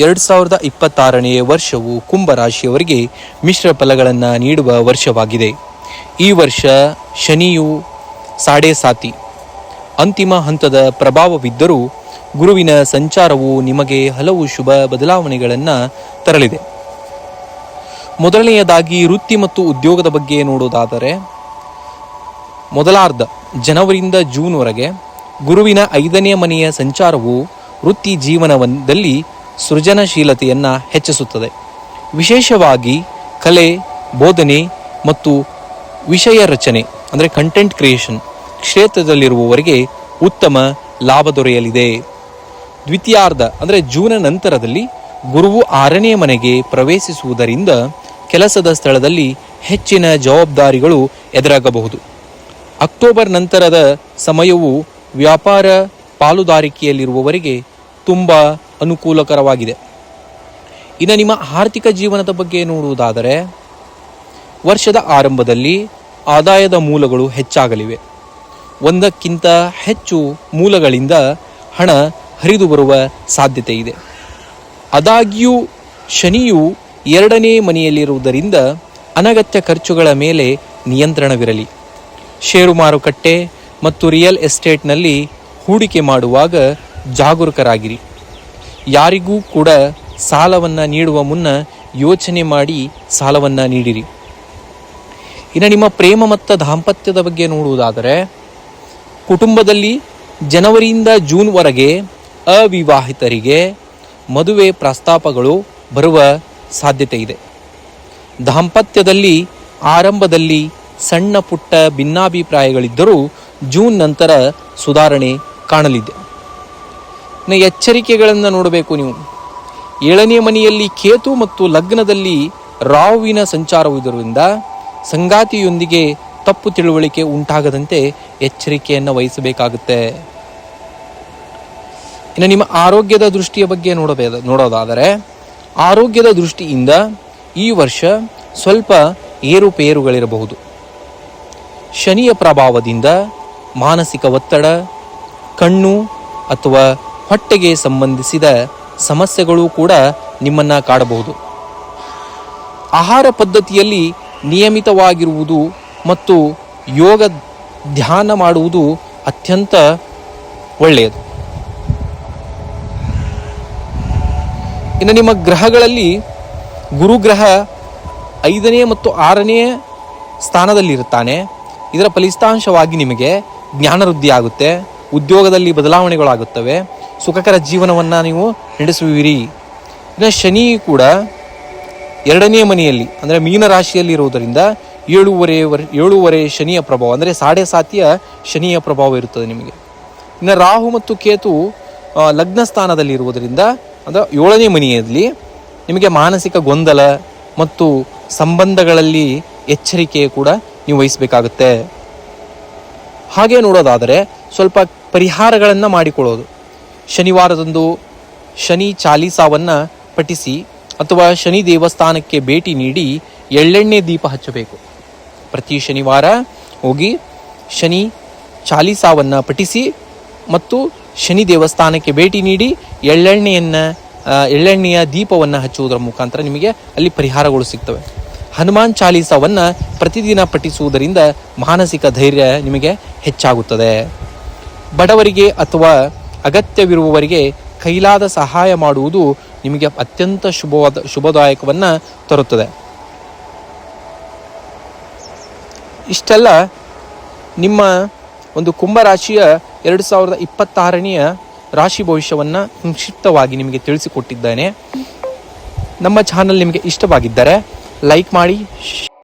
ಎರಡು ಸಾವಿರದ ಇಪ್ಪತ್ತಾರನೆಯ ವರ್ಷವು ಕುಂಭರಾಶಿಯವರಿಗೆ ಮಿಶ್ರ ಫಲಗಳನ್ನು ನೀಡುವ ವರ್ಷವಾಗಿದೆ. ಈ ವರ್ಷ ಶನಿಯು ಸಾಡೆ ಸಾತಿ. ಅಂತಿಮ ಹಂತದ ಪ್ರಭಾವವಿದ್ದರೂ ಗುರುವಿನ ಸಂಚಾರವು ನಿಮಗೆ ಹಲವು ಶುಭ ಬದಲಾವಣೆಗಳನ್ನು ತರಲಿದೆ. ಮೊದಲನೆಯದಾಗಿ ವೃತ್ತಿ ಮತ್ತು ಉದ್ಯೋಗದ ಬಗ್ಗೆ ನೋಡೋದಾದರೆ, ಮೊದಲಾರ್ಧ ಜನವರಿಯಿಂದ ಜೂನ್ವರೆಗೆ ಗುರುವಿನ ಐದನೇ ಮನೆಯ ಸಂಚಾರವು ವೃತ್ತಿ ಜೀವನದಲ್ಲಿ ಸೃಜನಶೀಲತೆಯನ್ನು ಹೆಚ್ಚಿಸುತ್ತದೆ. ವಿಶೇಷವಾಗಿ ಕಲೆ, ಬೋಧನೆ ಮತ್ತು ವಿಷಯ ರಚನೆ, ಅಂದರೆ ಕಂಟೆಂಟ್ ಕ್ರಿಯೇಷನ್ ಕ್ಷೇತ್ರದಲ್ಲಿರುವವರಿಗೆ ಉತ್ತಮ ಲಾಭ ದೊರೆಯಲಿದೆ. ದ್ವಿತೀಯಾರ್ಧ, ಅಂದರೆ ಜೂನ ನಂತರದಲ್ಲಿ ಗುರುವು ಆರನೇ ಮನೆಗೆ ಪ್ರವೇಶಿಸುವುದರಿಂದ ಕೆಲಸದ ಸ್ಥಳದಲ್ಲಿ ಹೆಚ್ಚಿನ ಜವಾಬ್ದಾರಿಗಳು ಎದುರಾಗಬಹುದು. ಅಕ್ಟೋಬರ್ ನಂತರದ ಸಮಯವು ವ್ಯಾಪಾರ ಪಾಲುದಾರಿಕೆಯಲ್ಲಿರುವವರಿಗೆ ತುಂಬ ಅನುಕೂಲಕರವಾಗಿದೆ. ಇನ್ನು ನಿಮ್ಮ ಆರ್ಥಿಕ ಜೀವನದ ಬಗ್ಗೆ ನೋಡುವುದಾದರೆ, ವರ್ಷದ ಆರಂಭದಲ್ಲಿ ಆದಾಯದ ಮೂಲಗಳು ಹೆಚ್ಚಾಗಲಿವೆ. ಒಂದಕ್ಕಿಂತ ಹೆಚ್ಚು ಮೂಲಗಳಿಂದ ಹಣ ಹರಿದು ಬರುವ ಸಾಧ್ಯತೆ ಇದೆ. ಆದಾಗ್ಯೂ, ಶನಿಯು ಎರಡನೇ ಮನೆಯಲ್ಲಿರುವುದರಿಂದ ಅನಗತ್ಯ ಖರ್ಚುಗಳ ಮೇಲೆ ನಿಯಂತ್ರಣವಿರಲಿ. ಷೇರು ಮಾರುಕಟ್ಟೆ ಮತ್ತು ರಿಯಲ್ ಎಸ್ಟೇಟ್ನಲ್ಲಿ ಹೂಡಿಕೆ ಮಾಡುವಾಗ ಜಾಗರೂಕರಾಗಿರಿ. ಯಾರಿಗೂ ಕೂಡ ಸಾಲವನ್ನು ನೀಡುವ ಮುನ್ನ ಯೋಚನೆ ಮಾಡಿ ಸಾಲವನ್ನು ನೀಡಿರಿ. ಇನ್ನು ನಿಮ್ಮ ಪ್ರೇಮ ಮತ್ತು ದಾಂಪತ್ಯದ ಬಗ್ಗೆ ನೋಡುವುದಾದರೆ, ಕುಟುಂಬದಲ್ಲಿ ಜನವರಿಯಿಂದ ಜೂನ್ವರೆಗೆ ಅವಿವಾಹಿತರಿಗೆ ಮದುವೆ ಪ್ರಸ್ತಾಪಗಳು ಬರುವ ಸಾಧ್ಯತೆ ಇದೆ. ದಾಂಪತ್ಯದಲ್ಲಿ ಆರಂಭದಲ್ಲಿ ಸಣ್ಣ ಪುಟ್ಟ ಭಿನ್ನಾಭಿಪ್ರಾಯಗಳಿದ್ದರೂ ಜೂನ್ ನಂತರ ಸುಧಾರಣೆ ಕಾಣಲಿದೆ. ಇನ್ನು ಎಚ್ಚರಿಕೆಗಳನ್ನು ನೋಡಬೇಕು ನೀವು. ಏಳನೇ ಮನೆಯಲ್ಲಿ ಕೇತು ಮತ್ತು ಲಗ್ನದಲ್ಲಿ ರಾಹುವಿನ ಸಂಚಾರವಿರುವುದರಿಂದ ಸಂಗಾತಿಯೊಂದಿಗೆ ತಪ್ಪು ತಿಳುವಳಿಕೆ ಉಂಟಾಗದಂತೆ ಎಚ್ಚರಿಕೆಯನ್ನು ವಹಿಸಬೇಕಾಗುತ್ತೆ. ಇನ್ನು ನಿಮ್ಮ ಆರೋಗ್ಯದ ದೃಷ್ಟಿಯ ಬಗ್ಗೆ ನೋಡಬೇ ನೋಡೋದಾದರೆ ಆರೋಗ್ಯದ ದೃಷ್ಟಿಯಿಂದ ಈ ವರ್ಷ ಸ್ವಲ್ಪ ಏರುಪೇರುಗಳಿರಬಹುದು. ಶನಿಯ ಪ್ರಭಾವದಿಂದ ಮಾನಸಿಕ ಒತ್ತಡ, ಕಣ್ಣು ಅಥವಾ ಹೊಟ್ಟೆಗೆ ಸಂಬಂಧಿಸಿದ ಸಮಸ್ಯೆಗಳು ಕೂಡ ನಿಮ್ಮನ್ನು ಕಾಡಬಹುದು. ಆಹಾರ ಪದ್ಧತಿಯಲ್ಲಿ ನಿಯಮಿತವಾಗಿರುವುದು ಮತ್ತು ಯೋಗ ಧ್ಯಾನ ಮಾಡುವುದು ಅತ್ಯಂತ ಒಳ್ಳೆಯದು. ಇನ್ನು ನಿಮ್ಮ ಗ್ರಹಗಳಲ್ಲಿ ಗುರುಗ್ರಹ ಐದನೇ ಮತ್ತು ಆರನೇ ಸ್ಥಾನದಲ್ಲಿರುತ್ತಾನೆ. ಇದರ ಫಲಿತಾಂಶವಾಗಿ ನಿಮಗೆ ಜ್ಞಾನವೃದ್ಧಿ ಆಗುತ್ತೆ ಉದ್ಯೋಗದಲ್ಲಿ ಬದಲಾವಣೆಗಳಾಗುತ್ತವೆ ಸುಖಕರ ಜೀವನವನ್ನು ನೀವು ನಡೆಸುವಿರಿ. ಇನ್ನು ಶನಿ ಕೂಡ ಎರಡನೇ ಮನೆಯಲ್ಲಿ, ಅಂದರೆ ಮೀನ ರಾಶಿಯಲ್ಲಿ ಇರುವುದರಿಂದ ಏಳೂವರೆ ವರ್, ಏಳೂವರೆ ಶನಿಯ ಪ್ರಭಾವ, ಅಂದರೆ ಸಾಡೆ ಸಾತಿಯ ಶನಿಯ ಪ್ರಭಾವ ಇರುತ್ತದೆ ನಿಮಗೆ. ಇನ್ನು ರಾಹು ಮತ್ತು ಕೇತು ಲಗ್ನ ಸ್ಥಾನದಲ್ಲಿ ಇರುವುದರಿಂದ ಅಂದರೆ ಏಳನೇ ಮನೆಯಲ್ಲಿ ನಿಮಗೆ ಮಾನಸಿಕ ಗೊಂದಲ ಮತ್ತು ಸಂಬಂಧಗಳಲ್ಲಿ ಎಚ್ಚರಿಕೆ ಕೂಡ ನೀವು ವಹಿಸಬೇಕಾಗುತ್ತೆ. ಹಾಗೆ ನೋಡೋದಾದರೆ ಸ್ವಲ್ಪ ಪರಿಹಾರಗಳನ್ನು ಮಾಡಿಕೊಳ್ಳೋದು. ಶನಿವಾರದಂದು ಶನಿ ಚಾಲೀಸಾವನ್ನು ಪಠಿಸಿ ಅಥವಾ ಶನಿ ದೇವಸ್ಥಾನಕ್ಕೆ ಭೇಟಿ ನೀಡಿ ಎಳ್ಳೆಣ್ಣೆ ದೀಪ ಹಚ್ಚಬೇಕು. ಪ್ರತಿ ಶನಿವಾರ ಹೋಗಿ ಶನಿ ಚಾಲೀಸಾವನ್ನು ಪಠಿಸಿ ಮತ್ತು ಶನಿ ದೇವಸ್ಥಾನಕ್ಕೆ ಭೇಟಿ ನೀಡಿ ಎಳ್ಳೆಣ್ಣೆಯನ್ನು ಎಳ್ಳೆಣ್ಣೆಯ ದೀಪವನ್ನು ಹಚ್ಚುವುದರ ಮುಖಾಂತರ ನಿಮಗೆ ಅಲ್ಲಿ ಪರಿಹಾರಗಳು ಸಿಗ್ತವೆ. ಹನುಮಾನ್ ಚಾಲೀಸವನ್ನು ಪ್ರತಿದಿನ ಪಠಿಸುವುದರಿಂದ ಮಾನಸಿಕ ಧೈರ್ಯ ನಿಮಗೆ ಹೆಚ್ಚಾಗುತ್ತದೆ. ಬಡವರಿಗೆ ಅಥವಾ ಅಗತ್ಯವಿರುವವರಿಗೆ ಕೈಲಾದ ಸಹಾಯ ಮಾಡುವುದು ನಿಮಗೆ ಅತ್ಯಂತ ಶುಭವಾದ, ಶುಭದಾಯಕವನ್ನು ತರುತ್ತದೆ. ಇಷ್ಟೆಲ್ಲ ನಿಮ್ಮ ಒಂದು ಕುಂಭರಾಶಿಯ ಎರಡು ಸಾವಿರದ ಇಪ್ಪತ್ತಾರನೆಯ ರಾಶಿ ಭವಿಷ್ಯವನ್ನು ಸಂಕ್ಷಿಪ್ತವಾಗಿ ನಿಮಗೆ ತಿಳಿಸಿಕೊಟ್ಟಿದ್ದೇನೆ. ನಮ್ಮ ಚಾನಲ್ ನಿಮಗೆ ಇಷ್ಟವಾಗಿದ್ದರೆ ಲೈಕ್ ಮಾಡಿ